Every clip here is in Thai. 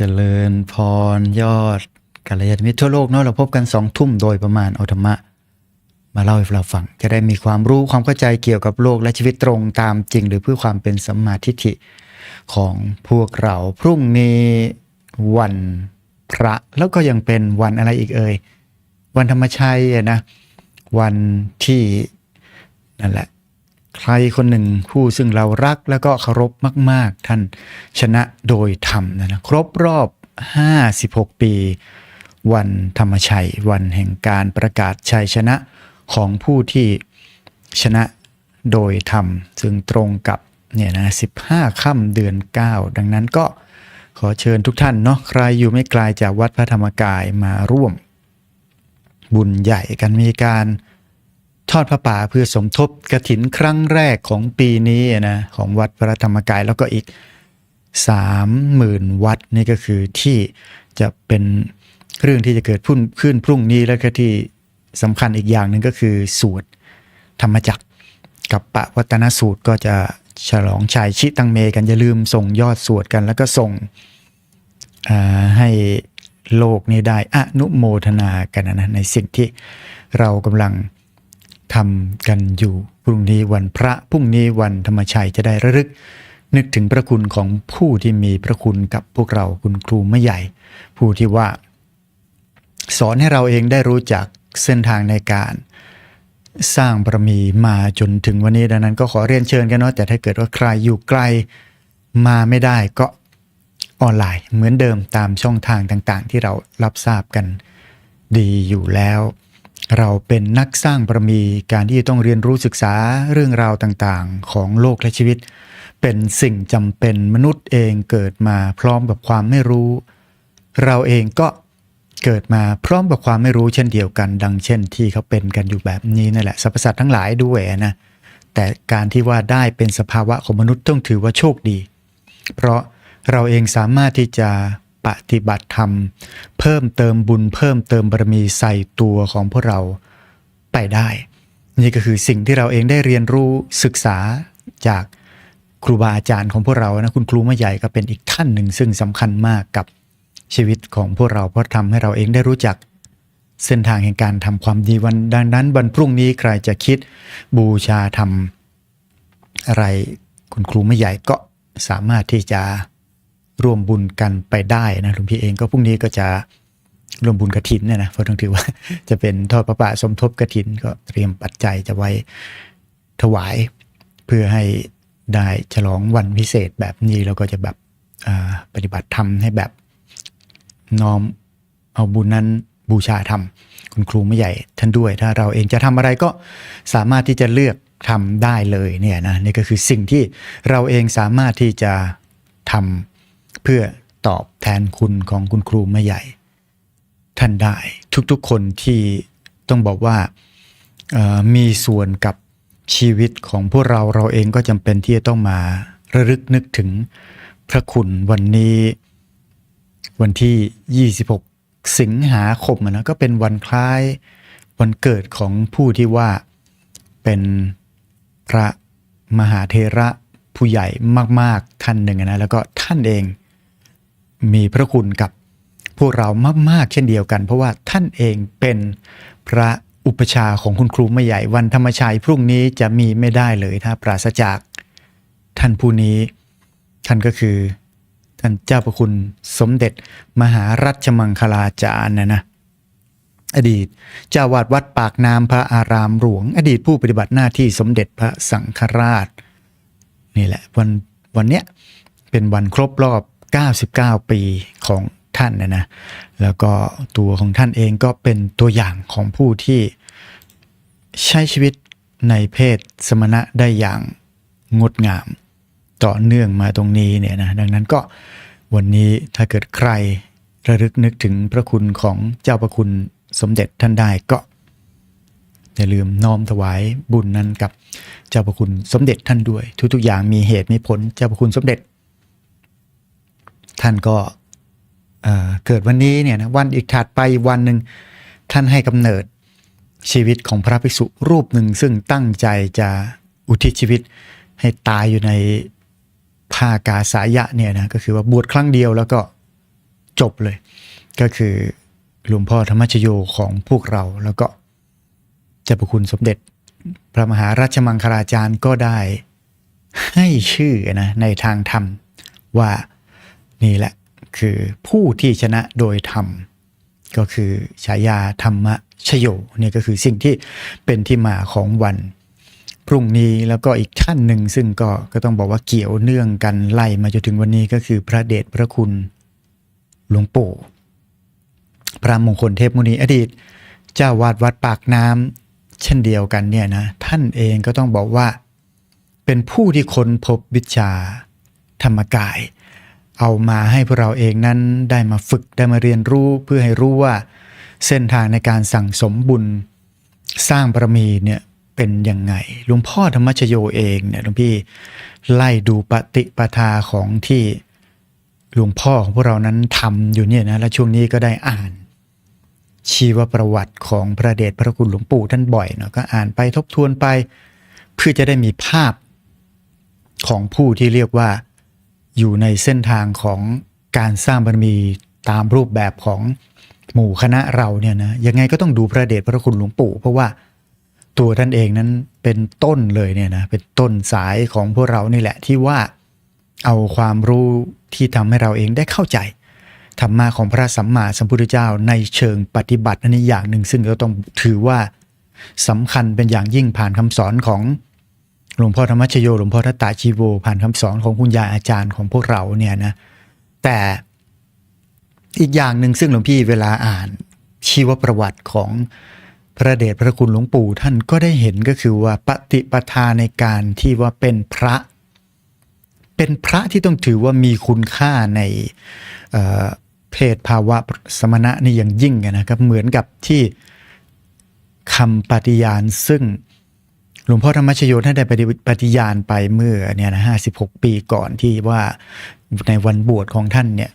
เจริญพรยอดกัลยาณมิตรทั่วโลกเนาะเราพบกันสองทุ่มโดยประมาณเอาธรรมะ มาเล่าให้เราฟัง จะได้มีความรู้ความเข้าใจเกี่ยวกับโลกและชีวิตตรงตามจริง หรือเพื่อความเป็นสัมมาทิฏฐิของพวกเราพรุ่งนี้วันพระแล้วก็ยังเป็นวันอะไรอีกเอ่ยวันธรรมชัยนะ วันที่นั่นแหละ ใครคนหนึ่งผู้ซึ่งเรารักแล้วก็เคารพมาก ๆ ท่านชนะโดยธรรมนะนะครบรอบ 56 ปี วันธรรมชัย วันแห่งการประกาศชัยชนะของผู้ที่ชนะโดยธรรม ซึ่งตรงกับเนี่ยนะ15 ค่ำเดือน 9 ดังนั้นก็ขอเชิญทุกท่านเนาะใครอยู่ไม่ไกลจากวัดพระธรรมกายมาร่วม บุญใหญ่กันมีการ ทอดพระป่าเพื่อสมทบกระถินครั้งแรกของปีนี้นะของวัดพระธรรมกายแล้วก็อีกสามหมื่นวัดนี่ก็คือที่จะเป็นเรื่องที่จะเกิดพุ่นขึ้นพรุ่งนี้แล้วก็ที่สำคัญอีกอย่างหนึ่งก็คือสวดธรรมจักรกับปะวัตนสูตรก็จะฉลองชัยชิตังเมกันอย่าลืมส่งยอดสวดกัน แล้วก็ส่งให้โลกนี้ได้อนุโมทนากันนะในสิ่งที่เรากำลัง ทำกันอยู่พรุ่งนี้วันพระพรุ่งนี้วันธรรมชัยจะได้ระลึก นึกถึงพระคุณของผู้ที่มีพระคุณกับพวกเราคุณครูไม่ใหญ่ ผู้ที่ว่า สอนให้เราเองได้รู้จักเส้นทางในการสร้างบารมีมาจนถึงวันนี้ดังนั้นก็ขอเรียนเชิญกันเนาะแต่ถ้าเกิดว่าใครอยู่ไกลมาไม่ได้ก็ออนไลน์เหมือนเดิมตามช่องทางต่างๆ ที่เรารับทราบกันดีอยู่แล้ว เราเป็นนักสร้างบารมี การที่ต้องเรียนรู้ศึกษาเรื่องราวต่างๆ ของโลกและชีวิต เป็นสิ่งจำเป็นมนุษย์เองเกิดมาพร้อมกับความไม่รู้ เราเองก็เกิดมาพร้อมกับความไม่รู้เช่นเดียวกัน ดังเช่นที่เขาเป็นกันอยู่แบบนี้นั่นแหละสรรพสัตว์ทั้งหลายด้วยนะแต่การที่ว่าได้เป็นสภาวะของมนุษย์ต้องถือว่าโชคดี เพราะเราเองสามารถที่จะ ปฏิบัติธรรม เพิ่มเติมบุญเพิ่มเติมบารมีใส่ตัวของพวกเราไปได้ นี่ก็คือสิ่งที่เราเองได้เรียนรู้ศึกษาจากครูบาอาจารย์ของพวกเรานะคุณครูมาใหญ่ก็เป็นอีกท่านหนึ่งซึ่งสำคัญมากกับชีวิตของพวกเราเพราะทำให้เราเองได้รู้จักเส้นทางแห่งการทำความดีวันดังนั้นวันพรุ่งนี้ใครจะคิดบูชาทำอะไรคุณครูไม่ใหญ่ก็สามารถที่จะ ร่วมบุญกันไปได้นะหลวงพี่เองก็พรุ่งนี้ก็จะร่วมบุญกระถินเนี่ยนะเพราะต้องถือว่าจะเป็นทอดพระป่าสมทบกระถิน ก็เตรียมปัจจัยจะไว้ถวายเพื่อให้ได้ฉลองวันพิเศษแบบนี้เราก็จะแบบปฏิบัติธรรมให้แบบน้อมเอาบุญนั้นบูชาธรรมคุณครูไม่ใหญ่ท่านด้วย ถ้าเราเองจะทำอะไรก็สามารถที่จะเลือกทำได้เลยเนี่ยนะนี่ก็คือสิ่งที่เราเองสามารถที่จะทำ เพื่อตอบแทนคุณของคุณครูไม่ใหญ่ ท่านได้ทุกๆคนที่ต้องบอกว่ามีส่วนกับชีวิตของพวกเราเราเองก็จำเป็นที่จะต้องมาระลึกนึกถึงพระคุณวันนี้ วันที่ 26 สิงหาคมนะก็เป็นวันคล้ายวันเกิดของผู้ที่ว่าเป็นพระมหาเทระผู้ใหญ่มาก ๆ ท่านหนึ่งนะแล้วก็ท่านเอง มีพระคุณกับพวกเรามาก ๆ เช่นเดียวกัน เพราะว่าท่านเองเป็นพระอุปชาของคุณครูไม่ใหญ่วันธรรมชัยพรุ่งนี้จะมีไม่ได้เลยถ้าปราศจากท่านผู้นี้ ท่านก็คือ ท่านเจ้าประคุณสมเด็จมหารัชมังคลาจารย์นะนะอดีตเจ้าวาดวัดปากน้ำพระอารามหลวง อดีตผู้ปฏิบัติหน้าที่สมเด็จพระสังฆราช นี่แหละวันวันเนี้ยเป็นวันครบรอบ 99 ปีของท่านนะนะแล้วก็ตัวของท่านเองก็เป็นตัวอย่างของผู้ที่ใช้ชีวิตในเพศสมณะได้อย่างงดงามต่อเนื่องมาตรงนี้เนี่ยนะดังนั้นก็วันนี้ถ้าเกิดใครระลึกนึกถึงพระคุณของเจ้าประคุณสมเด็จท่านได้ก็อย่าลืมน้อมถวายบุญนั้นกับเจ้าประคุณสมเด็จท่านด้วย ทุกๆอย่างมีเหตุมีผลเจ้าประคุณสมเด็จ ท่านก็เเกิดวันนี้เนี่ยนะวันอีกถัดไปวันหนึ่งท่านให้กำเนิดชีวิตของพระภิกษุรูปหนึ่งซึ่งตั้งใจจะอุทิศชีวิตให้ตายอยู่ในผ้ากาสายะเนี่ยนะก็คือว่าบวชครั้งเดียวแล้วก็จบเลย ก็คือหลวงพ่อธรรมชโยของพวกเราแล้วก็เจ้าประคุณสมเด็จ พระมหาราชมังคลาจารย์ก็ได้ให้ชื่อนะในทางธรรมว่า นี่แหละคือผู้ที่ชนะโดยธรรม ก็คือฉายาธรรมชโยนี่ก็คือสิ่งที่เป็นที่มาของวัน พรุ่งนี้แล้วก็อีกท่านหนึ่งซึ่งก็ก็ต้องบอกว่าเกี่ยวเนื่องกันไล่มาจนถึงวันนี้ก็คือพระเดชพระคุณหลวงปู่พระมงคลเทพมุนีอดีต เจ้าวาดวัดปากน้ำเช่นเดียวกันเนี่ยนะท่านเองก็ต้องบอกว่า เป็นผู้ที่ค้นพบวิชาธรรมกาย เอามาให้พวกเราเองนั้นได้มาฝึกได้มาเรียนรู้เพื่อให้รู้ว่า เส้นทางในการสั่งสมบุญ สร้างบารมีเนี่ยเป็นยังไงหลวงพ่อธรรมชโยเองเนี่ยหลวงพี่ไล่ดูปฏิปทาของที่หลวงพ่อของพวกเรานั้นทำอยู่เนี่ยนะและช่วงนี้ก็ได้อ่าน ชีวประวัติของพระเดชพระคุณหลวงปู่ท่านบ่อยเนาะก็อ่านไปทบทวนไป เพื่อจะได้มีภาพของผู้ที่เรียกว่า อยู่ในเส้นทางของการสร้างบารมีตามรูปแบบของหมู่คณะเราเนี่ยนะยังไงก็ต้องดูพระเดชพระคุณหลวงปู่ เพราะว่าตัวท่านเองนั้นเป็นต้นเลยเนี่ยนะเป็นต้นสายของพวกเรานี่แหละที่ว่าเอาความรู้ที่ทำให้เราเองได้เข้าใจธรรมะของพระสัมมาสัมพุทธเจ้าในเชิงปฏิบัติอันนี้อย่างหนึ่ง ซึ่งเราต้องถือว่าสำคัญเป็นอย่างยิ่งผ่านคำสอนของ หลวงพ่อธรรมชโยหลวงพ่อทัตตาชีโวผ่านคำสอนของคุณยายอาจารย์ของพวกเราเนี่ยนะแต่อีกอย่างหนึ่งซึ่งหลวงพี่เวลาอ่านชีวประวัติของพระเดชพระคุณหลวงปู่ท่านก็ได้เห็นก็คือว่าปฏิปทาในการที่ว่าเป็นพระ เป็นพระที่ต้องถือว่ามีคุณค่าในเเพศภาวะสมณะนี่อย่างยิ่งนะครับ เหมือนกับที่คำปฏิญาณซึ่ง หลวงพ่อธรรมชโยท่านได้ปฏิญาณไปเมื่อเนี่ยนะห้าสิบหกปีก่อนที่ว่าในวันบวชของท่านเนี่ย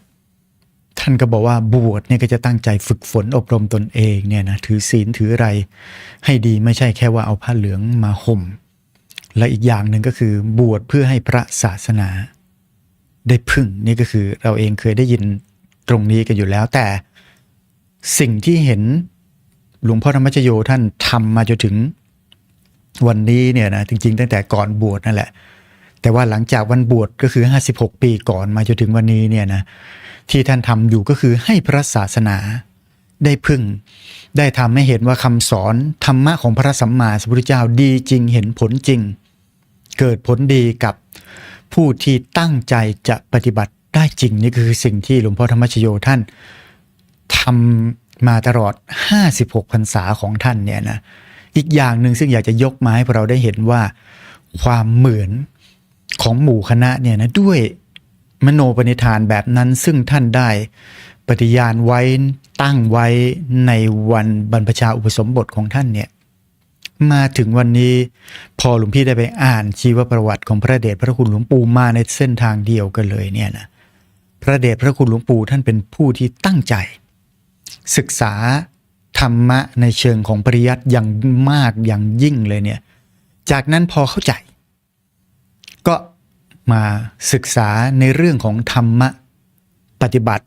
ท่านก็บอกว่าบวชเนี่ยก็จะตั้งใจฝึกฝนอบรมตนเองเนี่ยนะถือศีลถืออะไรให้ดีไม่ใช่แค่ว่าเอาผ้าเหลืองมาห่ม และอีกอย่างหนึ่งก็คือบวชเพื่อให้พระศาสนา ได้พึ่งนี่ก็คือเราเองเคยได้ยินตรงนี้กันอยู่แล้ว แต่สิ่งที่เห็นหลวงพ่อธรรมชโยท่านทำมาจนถึง วันนี้เนี่ยนะจริง ๆ ตั้งแต่ก่อนบวชนั่นแหละ แต่ว่าหลังจากวันบวชก็คือ 56 ปีก่อนมาจนถึงวันนี้เนี่ยนะที่ท่านทำอยู่ก็คือให้พระศาสนาได้พึ่ง ได้ทำให้เห็นว่าคำสอนธรรมะของพระสัมมาสัมพุทธเจ้าดีจริงเห็นผลจริง เกิดผลดีกับผู้ที่ตั้งใจจะปฏิบัติได้จริงนี่คือสิ่งที่หลวงพ่อธรรมชโยท่านทำมาตลอด 56พรรษาของท่านเนี่ยนะ อีกอย่างหนึ่งซึ่งอยากจะยกมาให้พวกเราได้เห็นว่าความเหมือนของหมู่คณะเนี่ยนะด้วยมโนปณิธานแบบนั้นซึ่งท่านได้ปฏิญาณไว้ตั้งไว้ในวันบรรพชาอุปสมบทของท่านเนี่ยมาถึงวันนี้พอหลวงพี่ได้ไปอ่านชีวประวัติของพระเดชพระคุณหลวงปู่มาในเส้นทางเดียวกันเลยเนี่ยนะพระเดชพระคุณหลวงปู่ท่านเป็นผู้ที่ตั้งใจ ศึกษา ธรรมะในเชิงของปริยัติอย่างมากอย่างยิ่งเลยเนี่ย จากนั้นพอเข้าใจ ก็มาศึกษาในเรื่องของธรรมะปฏิบัติ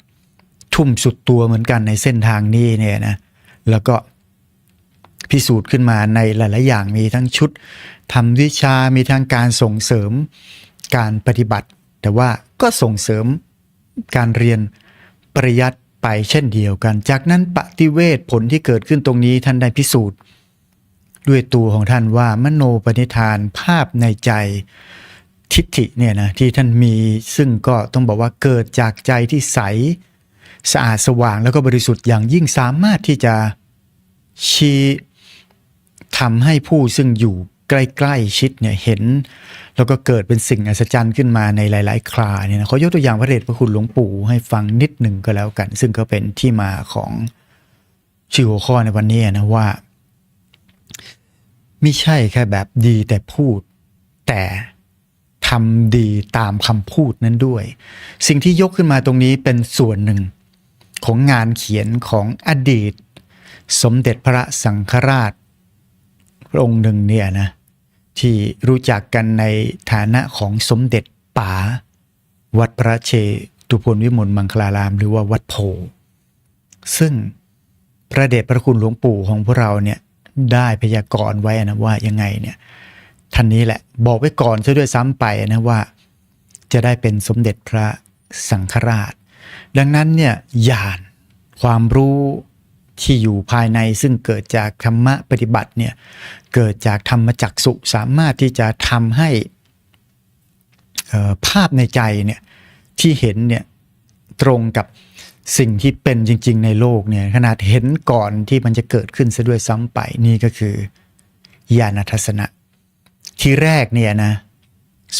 ทุ่มสุดตัวเหมือนกันในเส้นทางนี้เนี่ยนะแล้วก็พิสูจน์ขึ้นมาในหลาย ๆ อย่างมีทั้งชุดทำวิชามีทั้งการส่งเสริมการปฏิบัติ แต่ว่าก็ส่งเสริมการเรียนปริยัติ ไปเช่นเดียวกัน จากนั้นปฏิเวทผลที่เกิดขึ้นตรงนี้ท่านได้พิสูจน์ ด้วยตัวของท่านว่ามโนปณิธานภาพในใจทิฏฐิเนี่ยนะที่ท่านมีซึ่งก็ต้องบอกว่าเกิดจากใจที่ใสสะอาดสว่างแล้วก็บริสุทธิ์อย่างยิ่งสามารถที่จะชี้ทำให้ผู้ซึ่งอยู่ ใกล้ๆชิดเนี่ยเห็น แล้วก็เกิดเป็นสิ่งอัศจรรย์ขึ้นมาในหลาย ๆ คราเนี่ยนะขอยกตัวอย่างพระเดชพระคุณหลวงปู่ให้ฟังนิดหนึ่งก็แล้วกัน ซึ่งก็เป็นที่มาของชื่อหัวข้อในวันนี้นะว่า ไม่ใช่แค่แบบดีแต่พูด แต่ทำดีตามคำพูดนั้นด้วย สิ่งที่ยกขึ้นมาตรงนี้เป็นส่วนหนึ่งของงานเขียนของอดีต สมเด็จพระสังฆราช พระองค์หนึ่งเนี่ยนะ ที่รู้จักกันในฐานะของสมเด็จป๋าวัดพระเชตุพลวิมลมังคลาราม หรือว่าวัดโพ ซึ่งพระเดชพระคุณหลวงปู่ของพวกเราเนี่ยได้พยากรณ์ไว้นะว่ายังไงเนี่ยท่านนี้แหละบอกไว้ก่อนซะด้วยซ้ำไปนะว่า จะได้เป็นสมเด็จพระสังฆราช ดังนั้นเนี่ยญาณความรู้ ที่อยู่ภายในซึ่งเกิดจากธรรมะปฏิบัติเนี่ยเกิดจากธรรมจักสุสามารถที่จะทำให้ภาพในใจเนี่ยที่เห็นเนี่ยตรงกับสิ่งที่เป็นจริง ๆ ในโลกเนี่ยขนาดเห็นก่อนที่มันจะเกิดขึ้นซะด้วยซ้ำไปนี่ก็คือญาณทัศนะ ที่แรกเนี่ยนะ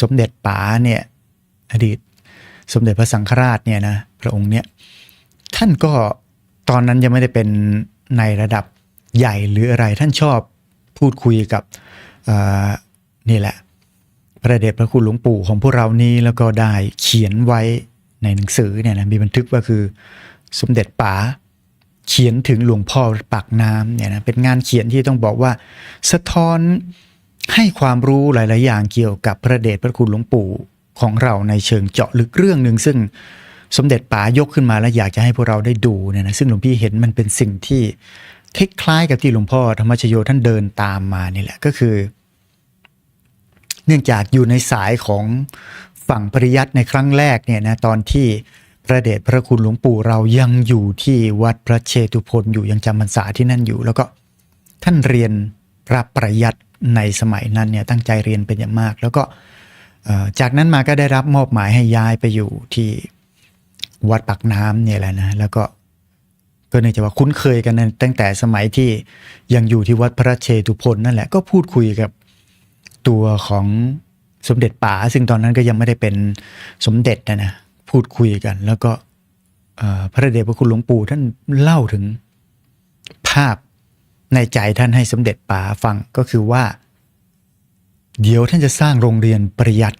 สมเด็จป๋าเนี่ยอดีต สมเด็จพระสังฆราชเนี่ยนะพระองค์เนี่ยท่านก็ ตอนนั้นยังไม่ได้เป็นในระดับใหญ่หรืออะไรท่านชอบพูดคุยกับนี่แหละ พระเดชพระคุณหลวงปู่ของพวกเรานี้แล้วก็ได้เขียนไว้ในหนังสือเนี่ยนะมีบันทึกว่าคือสมเด็จป๋าเขียนถึงหลวงพ่อปากน้ำเนี่ยนะเป็นงานเขียนที่ต้องบอกว่า สะท้อนให้ความรู้หลาย ๆ อย่างเกี่ยวกับพระเดชพระคุณหลวงปู่ของเราในเชิงเจาะลึกเรื่องหนึ่งซึ่ง สมเด็จป๋ายกขึ้นมาแล้วอยากจะให้พวกเราได้ดูเนี่ยนะซึ่งหลวงพี่เห็นมันเป็นสิ่งที่คล้ายๆกับที่หลวงพ่อธรรมชโยท่านเดินตามมานี่แหละก็คือ เนื่องจากอยู่ในสายของฝั่งปริยัติในครั้งแรกเนี่ยนะตอนที่พระเดชพระคุณหลวงปู่เรายังอยู่ที่วัดพระเชตุพนอยู่ยังจำพรรษาที่นั่นอยู่ แล้วก็ท่านเรียนรับปริยัติในสมัยนั้นเนี่ยตั้งใจเรียนเป็นอย่างมาก แล้วก็จากนั้นมาก็ได้รับมอบหมายให้ย้ายไปอยู่ที่ วัดปากน้ำเนี่ยแหละนะแล้วก็ก็เนื่องจากว่าคุ้นเคยกันนตั้งแต่สมัยที่ยังอยู่ที่วัดพระเชตุพนนั่นแหละก็พูดคุยกับตัวของสมเด็จป๋าซึ่งตอนนั้นก็ยังไม่ได้เป็นสมเด็จนะนะพูดคุยกัน แล้วก็พระเดชพระคุณหลวงปู่ท่านเล่าถึงภาพในใจท่านให้สมเด็จป๋าฟังก็คือว่า เดี๋ยวท่านจะสร้างโรงเรียนปริยัต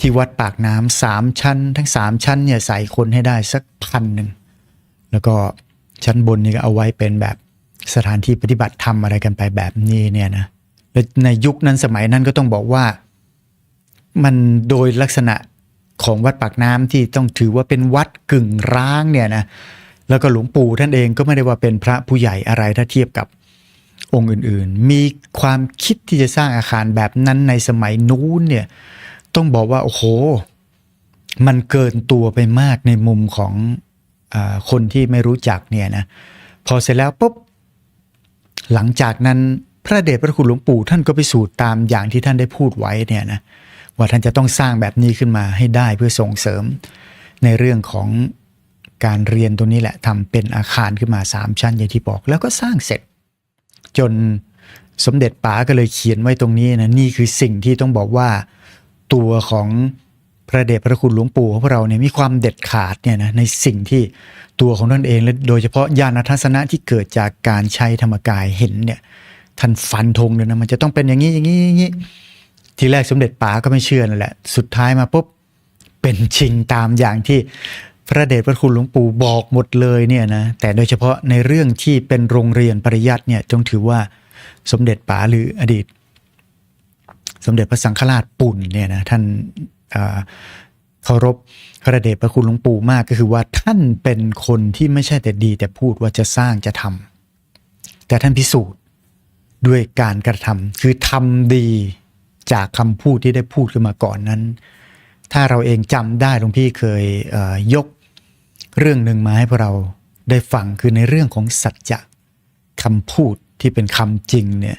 ที่วัดปากน้ำสามชั้น ทั้งสามชั้นเนี่ยใส่คนให้ได้สักพันหนึ่งแล้วก็ชั้นบนนี่ก็เอาไว้เป็นแบบสถานที่ปฏิบัติธรรมอะไรกันไปแบบนี้เนี่ยนะและในยุคนั้นสมัยนั้นก็ต้องบอกว่า มันโดยลักษณะของวัดปากน้ำที่ต้องถือว่าเป็นวัดกึ่งร้างเนี่ยนะแล้วก็หลวงปู่ท่านเองก็ไม่ได้ว่าเป็นพระผู้ใหญ่อะไรถ้าเทียบกับองค์อื่นๆ มีความคิดที่จะสร้างอาคารแบบนั้นในสมัยนู้นเนี่ย ต้องบอกว่า โอ้โห มันเกินตัวไปมากในมุมของอคนที่ไม่รู้จักเนี่ยนะพอเสร็จแล้วปุ๊บหลังจากนั้นพระเดชพระคุณหลวงปู่ท่านก็ไปสู่ตามอย่างที่ท่านได้พูดไว้เนี่ยนะว่าท่านจะต้องสร้างแบบนี้ขึ้นมาให้ได้เพื่อส่งเสริม ในเรื่องของการเรียนตรงนี้แหละทำเป็นอาคารขึ้นมาสามชั้นอย่างที่บอก แล้วก็สร้างเสร็จ จนสมเด็จป๋าก็เลยเขียนไว้ตรงนี้นะนี่คือสิ่งที่ต้องบอกว่า ตัวของพระเดชพระคุณหลวงปู่ของพวกเราเนี่ยมีความเด็ดขาดเนี่ยนะในสิ่งที่ตัวของท่านเองและโดยเฉพาะญาณทัศนะที่เกิดจากการใช้ธรรมกายเห็นเนี่ยท่านฟันธงเลยนะมันจะต้องเป็นอย่างนี้อย่างนี้อย่างนี้ทีแรกสมเด็จป๋าก็ไม่เชื่อนั่นแหละ สุดท้ายมาปุ๊บเป็นจริงตามอย่างที่พระเดชพระคุณหลวงปู่บอกหมดเลยเนี่ยนะแต่โดยเฉพาะในเรื่องที่เป็นโรงเรียนปริยัติเนี่ยจงถือว่าสมเด็จป๋าหรืออดีต สมเด็จพระสังฆราชปุ่นเนี่ยนะท่านเคารพพระเดชพระคุณหลวงปู่มากก็คือว่าท่านเป็นคนที่ไม่ใช่แต่ดี แต่พูดว่าจะสร้างจะทำแต่ท่านพิสูจน์ด้วยการกระทำคือทำดีจากคำพูดที่ได้พูดขึ้นมาก่อนนั้น ถ้าเราเองจำได้หลวงพี่เคยเยกเรื่องหนึ่งมาให้พวกเราได้ฟังคือในเรื่องของสัจจะคำพูดที่เป็นคำจริงเนี่ย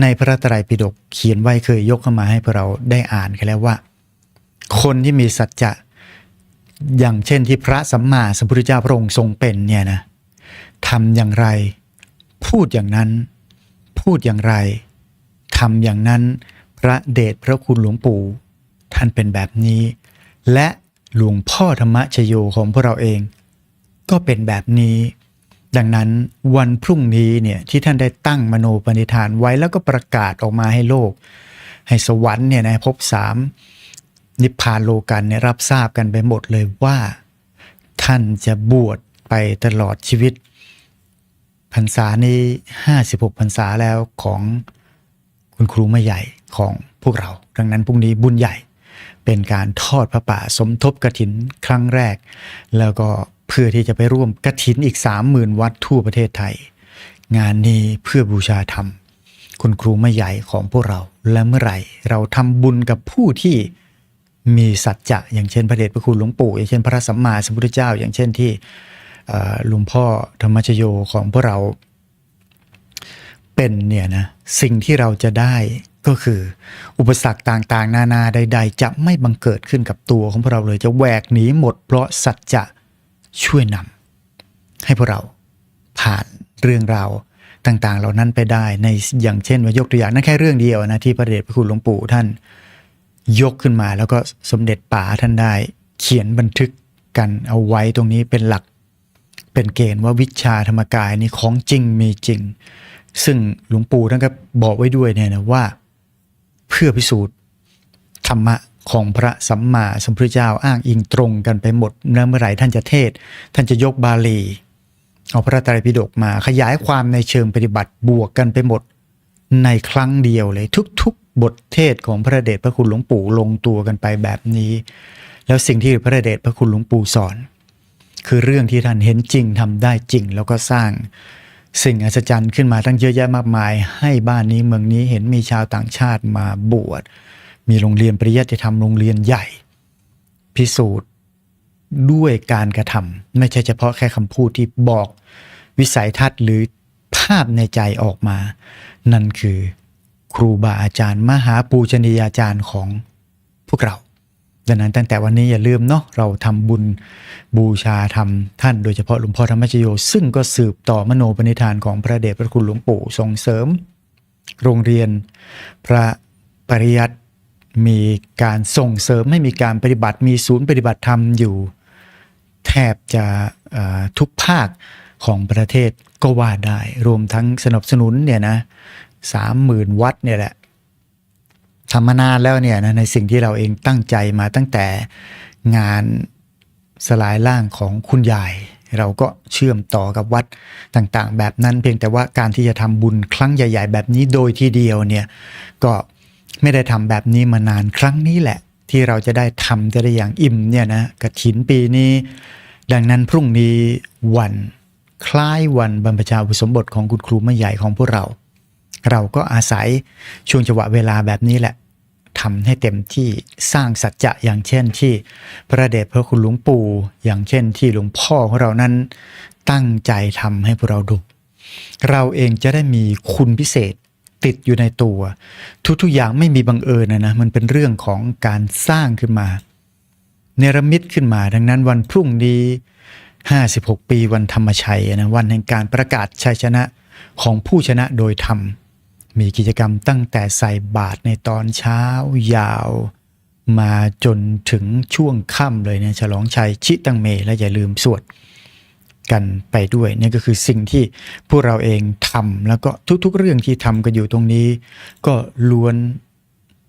ในพระไตรัยปิฎกเขียนไว้เคยยกเข้ามาให้พวกเราได้อ่านกันแล้วว่า คนที่มีสัจจะอย่างเช่นที่พระสัมมาสัมพุทธเจ้าพระองค์ทรงเป็นเนี่ยนะทำอย่างไร พูดอย่างนั้น พูดอย่างไรทำอย่างนั้น พระเดชพระคุณหลวงปู่ ท่านเป็นแบบนี้ และหลวงพ่อธรรมชโยของพวกเราเอง ก็เป็นแบบนี้ ดังนั้นวันพรุ่งนี้เนี่ยที่ท่านได้ตั้งมโนปณิธานไว้แล้วก็ประกาศออกมาให้โลก ให้สวรรค์เนี่ยนะภพสามนิพพานโลกันเนี่ยรับทราบกันไปหมดเลยว่า ท่านจะบวชไปตลอดชีวิตพรรษานี้ห้าสิบหกพรรษาแล้วของคุณครูไม่ใหญ่ของพวกเรา ดังนั้นพรุ่งนี้บุญใหญ่เป็นการทอดพระป่าสมทบกระถินครั้งแรก แล้วก็ เพื่อที่จะไปร่วมกระถินอีก 30,000 วัดทั่วประเทศไทย งานนี้เพื่อบูชาธรรม คุณครูไม่ใหญ่ของพวกเรา และเมื่อไหร่เราทำบุญกับผู้ที่มีสัจจะอย่างเช่นพระเดชพระคุณหลวงปู่อย่างเช่นพระสัมมาสัมพุทธเจ้า อย่างเช่นที่หลวงพ่อธรรมชโยของพวกเราเป็นเนี่ยนะสิ่งที่เราจะได้ก็คือ อุปสรรคต่างๆ นานาใด ๆ จะไม่บังเกิดขึ้นกับตัวของพวกเราเลยจะแหวกหนีหมดเพราะสัจจะ ช่วยนำให้พวกเราผ่านเรื่องราวต่างๆ เหล่านั้นไปได้ในอย่างเช่นว่ายกตัวอย่างนั่นแค่เรื่องเดียวนะที่พระเดชพระคุณหลวงปู่ท่านยกขึ้นมาแล้วก็สมเด็จป๋าท่านได้ เขียนบันทึกกันเอาไว้ตรงนี้เป็นหลักเป็นเกณฑ์ว่าวิชาธรรมกายนี่ของจริงมีจริง ซึ่งหลวงปู่ท่านก็บอกไว้ด้วยเนี่ยนะว่า เพื่อพิสูจน์ธรรมะ ของพระสัมมาสัมพุทธเจ้าอ้างอิงตรงกันไปหมดแล้วเมื่อไหร่ท่านจะเทศ ท่านจะยกบาลี เอาพระไตรปิฎกมาขยายความในเชิงปฏิบัติบวกกันไปหมด ในครั้งเดียวเลยทุกๆ บทเทศของพระเดชพระคุณหลวงปู่ลงตัวกันไปแบบนี้ แล้วสิ่งที่พระเดชพระคุณหลวงปู่สอน คือเรื่องที่ท่านเห็นจริงทำได้จริงแล้วก็สร้างสิ่งอัศจรรย์ขึ้นมาตั้งเยอะแยะมากมาย ให้บ้านนี้เมืองนี้เห็นมีชาวต่างชาติมาบวช มีโรงเรียนปริยัติธรรมโรงเรียนใหญ่ พิสูจน์ด้วยการกระทำไม่ใช่เฉพาะแค่คำพูดที่บอกวิสัยทัศน์หรือภาพในใจออกมา นั่นคือครูบาอาจารย์ มหาปูชนียาจารย์ของพวกเราดังนั้นตั้งแต่วันนี้อย่าลืมเนาะเราทำบุญบูชาธรรมท่านโดยเฉพาะหลวงพ่อธรรมชโย ซึ่งก็สืบต่อมโนปณิธานของพระเดชพระคุณหลวงปู่ส่งเสริม โรงเรียน พระปริยัติ มีการส่งเสริมให้มีการปฏิบัติ มีศูนย์ปฏิบัติธรรมอยู่แทบจะทุกภาคของประเทศก็ว่าได้ รวมทั้งสนับสนุนเนี่ยนะสามหมื่นวัดเนี่ยแหละทำมานานแล้วเนี่ยนะในสิ่งที่เราเองตั้งใจมาตั้งแต่งานสลายร่างของคุณยาย เราก็เชื่อมต่อกับวัดต่างๆ แบบนั้นเพียงแต่ว่าการที่จะทำบุญครั้งใหญ่ ๆ แบบนี้โดยทีเดียวเนี่ยก็ ไม่ได้ทำแบบนี้มานานครั้งนี้แหละ ที่เราจะได้ทำจะได้อย่างอิ่มเนี่ยนะกระถินปีนี้ ดังนั้นพรุ่งนี้วันคล้ายวันบรรพชาอุปสมบทของคุณครูไม่ใหญ่ของพวกเรา เราก็อาศัยช่วงจังหวะเวลาแบบนี้แหละทำให้เต็มที่สร้างสัจจะอย่างเช่นที่พระเดชพระคุณหลวงปู่ อย่างเช่นที่หลวงพ่อของเรานั้นตั้งใจทำให้พวกเราดู เราเองจะได้มีคุณพิเศษ ติดอยู่ในตัว ทุกๆอย่างไม่มีบังเอิญนะนะมันเป็นเรื่องของการสร้างขึ้นมา เนรมิตขึ้นมา ดังนั้นวันพรุ่งนี้ 56 ปีวันธรรมชัยนะวันแห่งการประกาศชัยชนะของผู้ชนะโดยธรรม มีกิจกรรมตั้งแต่ใส่บาตรในตอนเช้ายาว มาจนถึงช่วงค่ำเลยเนี่ยฉลองชัยชิตังเมและอย่าลืมสวด กันไปด้วยนี่ก็คือสิ่งที่พวกเราเองทำแล้วก็ทุกๆ เรื่องที่ทำกันอยู่ตรงนี้ ก็ล้วน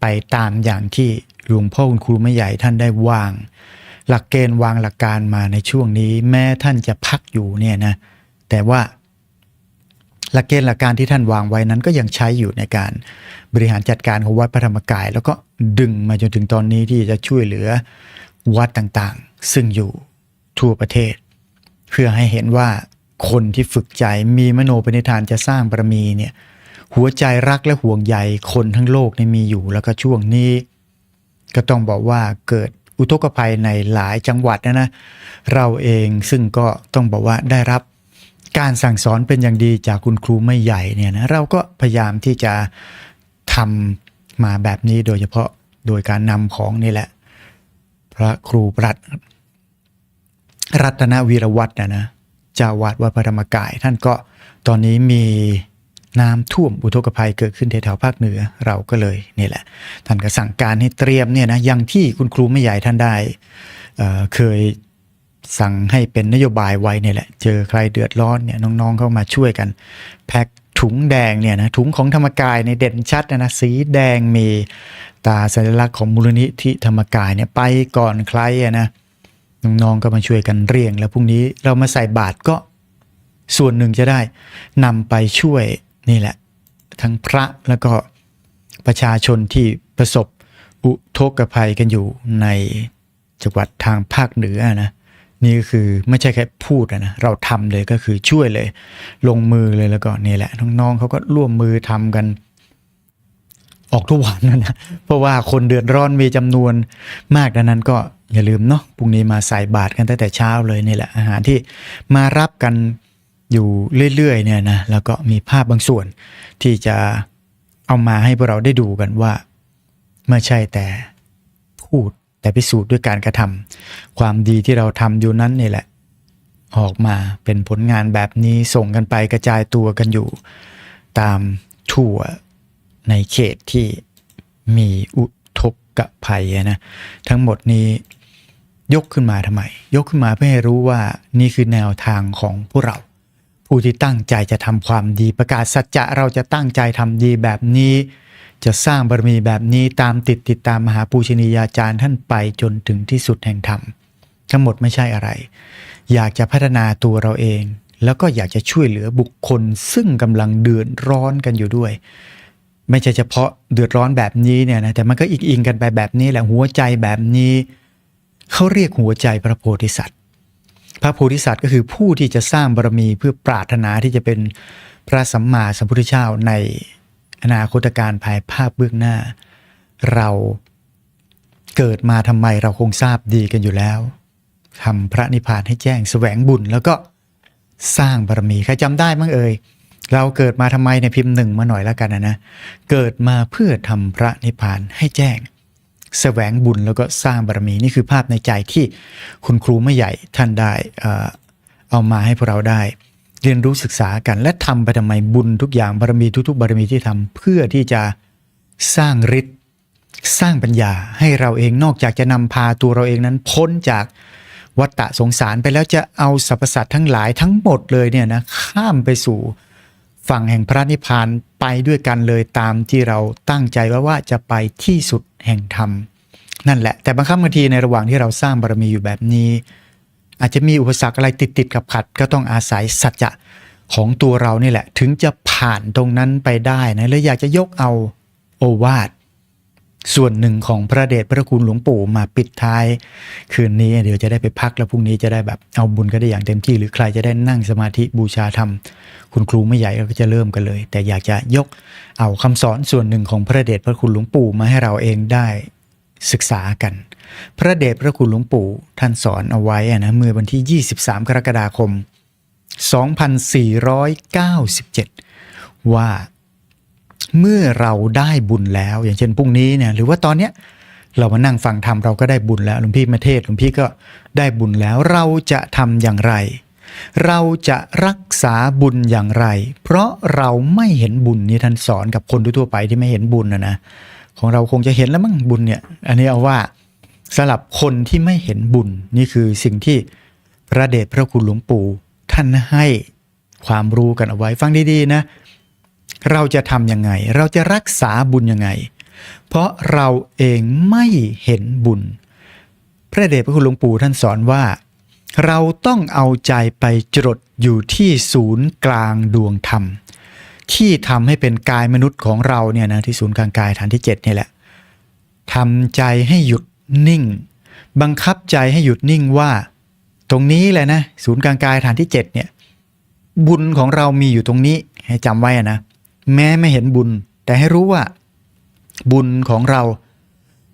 ไปตามอย่างที่หลวงพ่อคุณครูไม่ใหญ่ท่านได้วาง หลักเกณฑ์วางหลักการมาในช่วงนี้ แม้ท่านจะพักอยู่เนี่ยนะแต่ว่าหลักเกณฑ์หลักการที่ท่านวางไว้นั้นก็ยังใช้อยู่ในการบริหารจัดการของวัดพระธรรมกาย แล้วก็ดึงมาจนถึงตอนนี้ที่จะช่วยเหลือวัดต่างๆ ซึ่งอยู่ทั่วประเทศ พื่อให้เห็นว่าคนที่ฝึกใจมีมโนปณิธานจะสร้างบารมีเนี่ยหัวใจรักและห่วงใยคนทั้งโลกนี่มีอยู่แล้วก็ช่วงนี้ ก็ต้องบอกว่าเกิดอุทกภัยในหลายจังหวัดนะนะเราเองซึ่งก็ต้องบอกว่าได้รับการสั่งสอนเป็นอย่างดีจากคุณครูไม่ใหญ่เนี่ยนะเราก็พยายามที่จะทำมาแบบนี้โดยเฉพาะโดยการนำของนี่แหละ พระครูปรัต รัตนวีรวัฒน์นะนะเจ้าวาดวัดพระธรรมกาย ท่านก็ตอนนี้มีน้ำท่วมอุทกภัยเกิดขึ้นแถวๆภาคเหนือเราก็เลยนี่แหละ ท่านก็สั่งการให้เตรียมเนี่ยนะอย่างที่คุณครูไม่ใหญ่ท่านได้เเคยสั่งให้เป็นนโยบายไว้เนี่ยแหละ เจอใครเดือดร้อนเนี่ยน้องๆเข้ามาช่วยกัน แพ็คถุงแดงเนี่ยนะถุงของธรรมกายในเด่นชัดนะนะสีแดงมีตาสัญลักษณ์ของมูลนิธิธรรมกายเนี่ยไปก่อนใครนะ น้องๆก็มาช่วยกันเรียง แล้วพรุ่งนี้เรามาใส่บาตรก็ส่วนหนึ่งจะได้นำไปช่วยนี่แหละ ทั้งพระแล้วก็ประชาชนที่ประสบอุทกภัยกันอยู่ในจังหวัดทางภาคเหนือนะนี่ก็คือไม่ใช่แค่พูดนะเราทำเลยก็คือช่วยเลย ลงมือเลยแล้วก็นี่แหละน้องๆเขาก็ร่วมมือทำกันออกทุกวันนะนะเพราะว่าคนเดือดร้อนมีจำนวนมากดังนั้นก็อย่าลืมเนาะพรุ่งนี้มาใส่บาตรกันตั้งแต่เช้าเลยนี่แหละอาหารที่มารับกันอยู่เรื่อยๆเนี่ยนะแล้วก็มีภาพบางส่วนที่จะเอามาให้พวกเราได้ดูกันว่าไม่ใช่แต่พูดแต่พิสูจน์ด้วยการกระทำความดีที่เราทำอยู่นั้นนี่แหละ ออกมาเป็นผลงานแบบนี้ส่งกันไปกระจายตัวกันอยู่ ตามทั่วในเขตที่มีอุทก ภัยนะทั้งหมดนี้ยกขึ้นมาทำไม ยกขึ้นมาเพื่อให้รู้ว่านี่คือแนวทางของพวกเรา ผู้ที่ตั้งใจจะทำความดีประกาศสัจจะเราจะตั้งใจทำดีแบบนี้ จะสร้างบารมีแบบนี้ตามติดติดตามมหาปูชนียาจารย์ท่านไปจนถึงที่สุดแห่งธรรมทั้งหมดไม่ใช่อะไร อยากจะพัฒนาตัวเราเอง แล้วก็อยากจะช่วยเหลือบุคคลซึ่งกำลังเดือดร้อนกันอยู่ด้วย ไม่ใช่เฉพาะเดือดร้อนแบบนี้เนี่ยนะแต่มันก็อีกอิงกันไปแบบนี้แหละหัวใจแบบนี้เขาเรียกหัวใจพระโพธิสัตว์ พระโพธิสัตว์ก็คือผู้ที่จะสร้างบารมีเพื่อปรารถนาที่จะเป็นพระสัมมาสัมพุทธเจ้าในอนาคตการภายภาพเบื้องหน้า เราเกิดมาทำไมเราคงทราบดีกันอยู่แล้วทำพระนิพพานให้แจ้งแสวงบุญแล้วก็สร้างบารมีใครจำได้มั้งเอ่ย เราเกิดมาทำไมในยพิมพ์หนึ่งมาหน่อยแล้วกันนะนะ เกิดมาเพื่อทำพระนิพพานให้แจ้งแสวงบุญแล้วก็สร้างบารมีนี่คือภาพในใจที่คุณครูไม่ใหญ่ท่านได้เอ่อเอามาให้พวกเราได้ เรียนรู้ศึกษากันและทำไปทำไมบุญทุกอย่างบารมีทุกๆ บารมีที่ทำเพื่อที่จะสร้างฤทธิ์สร้างปัญญาให้เราเองนอกจากจะนำพาตัวเราเองนั้นพ้นจากวัฏฏะสงสารไปแล้วจะเอาสรรพสัตว์ทั้งหลายทั้งหมดเลยเนี่ยนะข้ามไปสู่ ฝั่งแห่งพระนิพพานไปด้วยกันเลยตามที่เราตั้งใจไว้ว่าจะไปที่สุดแห่งธรรม นั่นแหละ แต่บางครั้งบางทีในระหว่างที่เราสร้างบารมีอยู่แบบนี้ อาจจะมีอุปสรรคอะไรติดติดกับขัด ก็ต้องอาศัยสัจจะของตัวเรานี่แหละ ถึงจะผ่านตรงนั้นไปได้นะแล้วอยากจะยกเอาโอวาท ส่วนหนึ่งของพระเดชพระคุณหลวงปู่มาปิดท้าย คืนนี้เดี๋ยวจะได้ไปพักแล้วพรุ่งนี้จะได้แบบเอาบุญก็ได้อย่างเต็มที่ หรือใครจะได้นั่งสมาธิบูชาธรรม คุณครูไม่ใหญ่ก็จะเริ่มกันเลย แต่อยากจะยกเอาคำสอนส่วนหนึ่งของพระเดชพระคุณหลวงปู่มาให้เราเองได้ศึกษากัน พระเดชพระคุณหลวงปู่ท่านสอนเอาไว้นะเมื่อวันที่ 23 กรกฎาคม 2497 ว่า เมื่อเราได้บุญแล้ว อย่างเช่นพรุ่งนี้เนี่ยหรือว่าตอนเนี้ยเรามานั่งฟังธรรมเราก็ได้บุญแล้วหลวงพี่มาเทศหลวงพี่ก็ได้บุญแล้วเราจะทำอย่างไร เราจะรักษาบุญอย่างไร เพราะเราไม่เห็นบุญนี่ท่านสอนกับคนทั่วไปที่ไม่เห็นบุญนะนะของเราคงจะเห็นแล้วมั้งบุญเนี่ย อันนี้เอาว่าสำหรับคนที่ไม่เห็นบุญนี่คือสิ่งที่พระเดชพระคุณหลวงปู่ท่านให้ความรู้กันเอาไว้ฟังดีๆนะ เราจะทำยังไง เราจะรักษาบุญยังไง เพราะเราเองไม่เห็นบุญ พระเดชพระคุณหลวงปู่ท่านสอนว่า เราต้องเอาใจไปจดอยู่ที่ศูนย์กลางดวงธรรม ที่ทำให้เป็นกายมนุษย์ของเราเนี่ยนะที่ศูนย์กลางกายฐานที่7นี่แหละทำใจให้หยุดนิ่ง บังคับใจให้หยุดนิ่งว่า ตรงนี้แหละนะ ศูนย์กลางกายฐานที่7เนี่ยบุญของเรามีอยู่ตรงนี้ให้จำไว้นะ แม้ไม่เห็นบุญ แต่ให้รู้ว่า บุญของเรา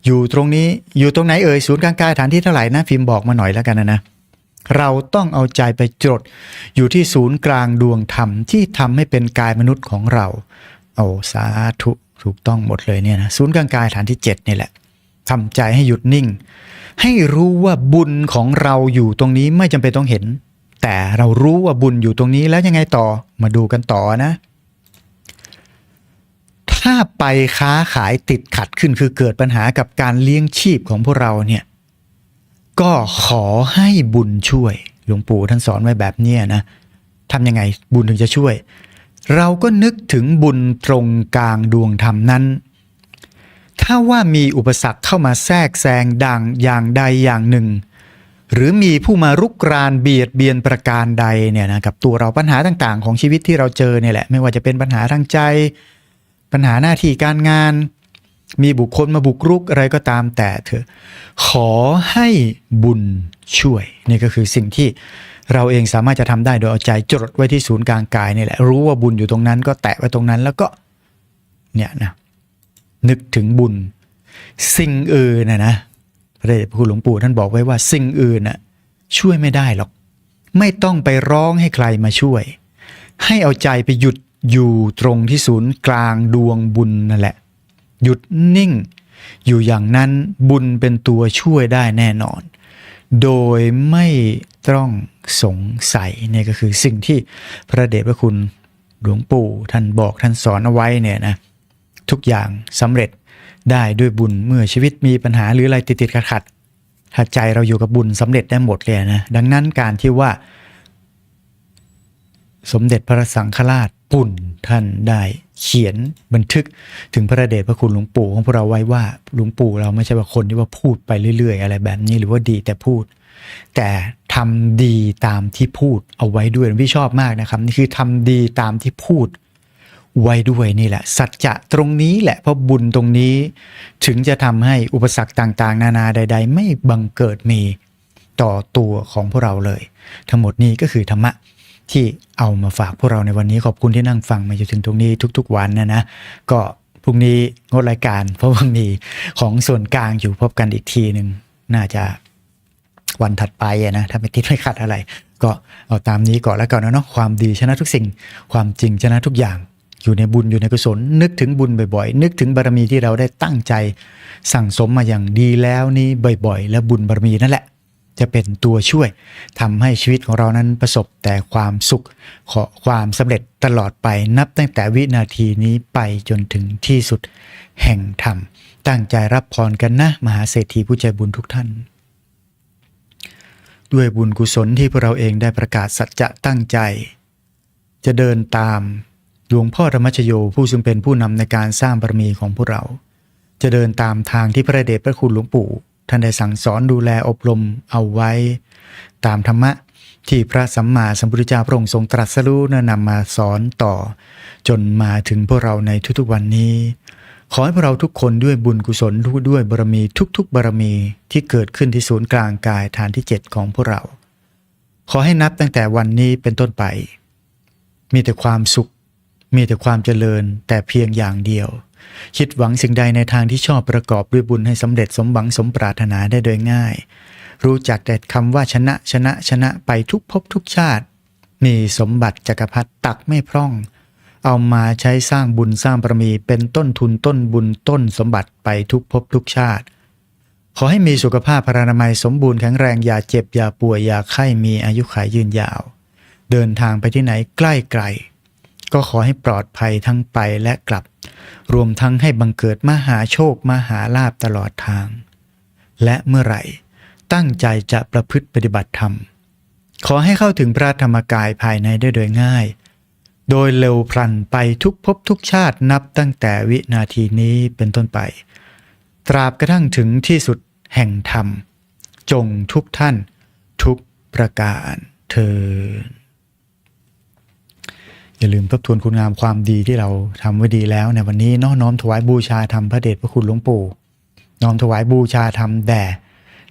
อยู่ตรงนี้อยู่ตรงไหนเอ่ยศูนย์กลางกายฐานที่เท่าไหร่นะฟิล์มบอกมาหน่อยแล้วกันนะนะเราต้องเอาใจไปจด อยู่ที่ศูนย์กลางดวงธรรมที่ทำให้เป็นกายมนุษย์ของเราโอ้สาธุถูกต้องหมดเลยเนี่ยนะศูนย์กลางกายฐานที่7นี่แหละทำใจให้หยุดนิ่ง ให้รู้ว่าบุญของเราอยู่ตรงนี้ไม่จำเป็นต้องเห็น แต่เรารู้ว่าบุญอยู่ตรงนี้แล้วยังไงต่อมาดูกันต่อนะ ไปค้าขายติดขัดขึ้นคือเกิดปัญหากับการเลี้ยงชีพของพวกเราเนี่ยก็ขอให้บุญช่วยหลวงปู่ท่านสอนไว้แบบเนี้นะทำยังไงบุญถึงจะช่วย เราก็นึกถึงบุญตรงกลางดวงธรรมนั้น ถ้าว่ามีอุปสรรคเข้ามาแทรกแซงดังอย่างใดอย่างหนึ่ง หรือมีผู้มารุกรานเบียดเบียนประการใดเนี่ยนะกับตัวเราปัญหาต่างๆ ของชีวิตที่เราเจอเนี่ยแหละ ไม่ว่าจะเป็นปัญหาทางใจ ปัญหาหน้าที่การงาน มีบุคคลมาบุกรุกอะไรก็ตามแต่เถอะขอให้บุญช่วย นี่ก็คือสิ่งที่เราเองสามารถจะทำได้โดยเอาใจจดไว้ที่ศูนย์กลางกายนี่แหละ รู้ว่าบุญอยู่ตรงนั้นก็แตะไว้ตรงนั้นแล้วก็เนี่ยนะนึกถึงบุญ สิ่งอื่นนะนะพระเดชพระคุณหลวงปู่ท่านบอกไว้ว่าสิ่งอื่นน่ะช่วยไม่ได้หรอก ไม่ต้องไปร้องให้ใครมาช่วย ให้เอาใจไปหยุด อยู่ตรงที่ศูนย์กลางดวงบุญนั่นแหละ หยุดนิ่ง อยู่อย่างนั้นบุญเป็นตัวช่วยได้แน่นอน โดยไม่ต้องสงสัยเนี่ยก็คือสิ่งที่พระเดชพระคุณหลวงปู่ท่านบอกท่านสอนเอาไว้เนี่ยนะทุกอย่างสำเร็จได้ด้วยบุญเมื่อชีวิตมีปัญหาหรืออะไรติดติดขัดขัดถ้าใจเราอยู่กับบุญสำเร็จได้หมดเลยนะดังนั้นการที่ว่า สมเด็จพระสังฆราช ปุ่นท่านได้เขียนบันทึกถึงพระเดชพระคุณหลวงปู่ของพวกเราไว้ว่าหลวงปู่เราไม่ใช่ว่าคนที่ว่าพูดไปเรื่อย ๆ อะไรแบบนี้หรือว่าดีแต่พูด แต่ทำดีตามที่พูดเอาไว้ด้วยพี่ชอบมากนะครับนี่คือทำดีตามที่พูดไว้ด้วยนี่แหละ สัจจะตรงนี้แหละเพราะบุญตรงนี้ ถึงจะทำให้อุปสรรคต่างๆ นานาใด ๆ ไม่บังเกิดมีต่อตัวของพวกเราเลย ทั้งหมดนี้ก็คือธรรมะ ที่เอามาฝากพวกเราในวันนี้ขอบคุณที่นั่งฟังมาจนถึงตรงนี้ทุก ๆ วันนะนะก็พรุ่งนี้งดรายการเพราะว่ามีของส่วนกลางอยู่พบกันอีกทีหนึ่งน่าจะวันถัดไปนะถ้าไม่ติดไม่ขัดอะไร ก็เอาตามนี้ก่อนแล้วกันนะเนาะความดีชนะทุกสิ่ง ความจริงชนะทุกอย่าง อยู่ในบุญอยู่ในกุศล นึกถึงบุญบ่อยๆ นึกถึงบารมีที่เราได้ตั้งใจ สั่งสมมาอย่างดีแล้วนี้บ่อยๆ และบุญบารมีนั่นแหละ จะเป็นตัวช่วยทำให้ชีวิตของเรานั้นประสบแต่ความสุข ขอความสำเร็จตลอดไปนับตั้งแต่วินาทีนี้ไปจนถึงที่สุดแห่งธรรม ตั้งใจรับพรกันนะ มหาเศรษฐีผู้ใจบุญทุกท่าน ด้วยบุญกุศลที่พวกเราเองได้ประกาศสัจจะตั้งใจ จะเดินตามหลวงพ่อธรรมชโยผู้ซึ่งเป็นผู้นำในการสร้างบารมีของพวกเรา จะเดินตามทางที่พระเดชพระคุณหลวงปู่ ท่านได้สั่งสอนดูแลอบรมเอาไว้ ตามธรรมะที่พระสัมมาสัมพุทธเจ้าพระองค์ทรงตรัสรู้และนำมาสอนต่อ จนมาถึงพวกเราในทุกๆวันนี้ ขอให้พวกเราทุกคนด้วยบุญกุศลด้วยบารมีทุกๆบารมีที่เกิดขึ้นที่ศูนย์กลางกายฐานที่ 7 ของพวกเรา ขอให้นับตั้งแต่วันนี้เป็นต้นไป มีแต่ความสุข มีแต่ความเจริญแต่เพียงอย่างเดียว คิดหวังสิ่งใดในทางที่ชอบประกอบด้วยบุญให้สำเร็จสมหวังสมปรารถนาได้โดยง่าย รู้จักแต่คำว่าชนะชนะชนะไปทุกภพทุกชาติ มีสมบัติจักรพรรดิตักไม่พร่อง เอามาใช้สร้างบุญสร้างบารมีเป็นต้นทุนต้นบุญต้นสมบัติไปทุกภพทุกชาติ ขอให้มีสุขภาพพรานามัยสมบูรณ์แข็งแรงอย่าเจ็บอย่าป่วยอย่าไข้มีอายุขัยยืนยาว เดินทางไปที่ไหนใกล้ไกล ก็ขอให้ปลอดภัยทั้งไปและกลับ รวมทั้งให้บังเกิดมหาโชคมหาลาบตลอดทาง และเมื่อไหร่ ตั้งใจจะประพฤติปฏิบัติธรรม ขอให้เข้าถึงพระธรรมกายภายในได้โดยง่าย โดยเร็วพลันไปทุกภพทุกชาตินับตั้งแต่วินาทีนี้เป็นต้นไป ตราบกระทั่งถึงที่สุดแห่งธรรม จงทุกท่านทุกประการเทิน อย่าลืมทบทวนคุณงามความดีที่เราทำไว้ดีแล้วในวันนี้เน้อน้อมถวายบูชาธรรมพระเดชพระคุณหลวงปู่น้อมถวายบูชาธรรมแด่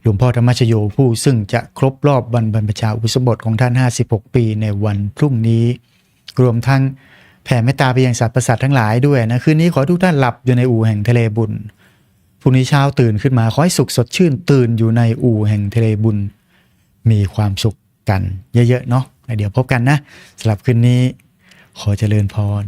หลวงพ่อธรรมชโยผู้ซึ่งจะครบรอบวันบรรพชาอุปสมบทของท่าน 56 ปีในวันพรุ่งนี้ รวมทั้งแผ่เมตตาไปยังสัตว์ประสาททั้งหลายด้วยนะคืนนี้ขอทุกท่านหลับอยู่ในอู่แห่งทะเลบุญพรุ่งนี้เช้าตื่นขึ้นมาขอให้สุขสดชื่นตื่นอยู่ในอู่แห่งทะเลบุญ มีความสุขกันเยอะๆเนาะเดี๋ยวพบกันนะสำหรับคืนนี้ ขอเจริญพร